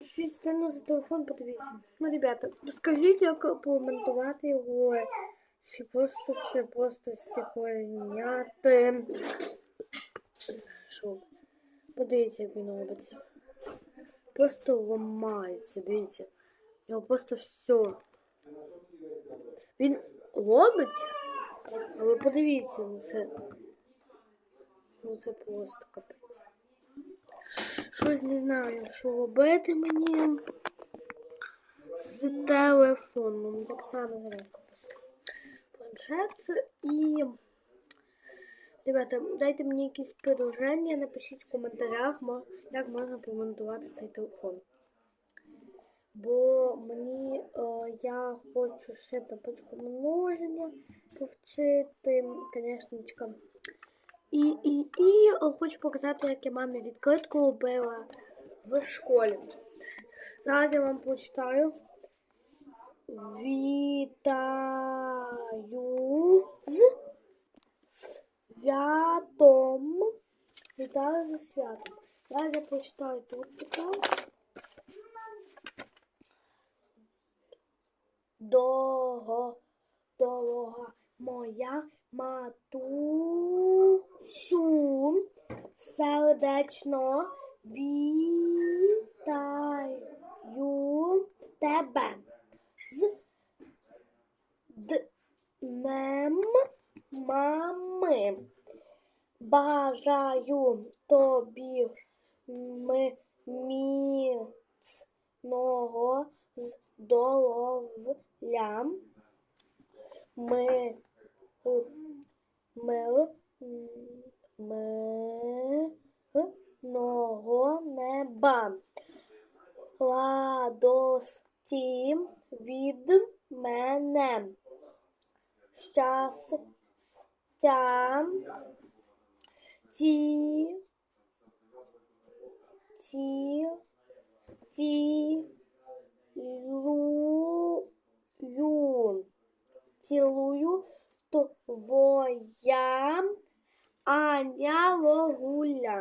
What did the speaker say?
Чуть стану за телефон, подивіться. Ну, ребята, скажіть, як коментувати його. Чи просто це просто стекольняти. Що? Подивіться, як він робиться. Просто ламається, дивіться. У нього просто все. Він робить, але подивіться на це. Ну це просто капець. Щось не знаю, що робити мені з телефоном. Я саме гренько планшет і. Ребята, дайте мені якісь предложення, напишіть в коментарях, як можна помонтувати цей телефон. Бо мені е, я хочу ще тапочку множення повчити, звісно. І, і, і хочу показати, як я мамі відкритку робила в школі. Зараз я вам почитаю. Вітаю з святом. Вітаю зі святом. Зараз я почитаю тут таке. Дого, дорога моя матусю, сердечно вітаю тебе з днем мами. Бажаю тобі міцного здоров'я. Ми, ми, мирного неба. Радості від мене. Щастя ті, ті, ті, лую, цілую твоя Аня Логуля.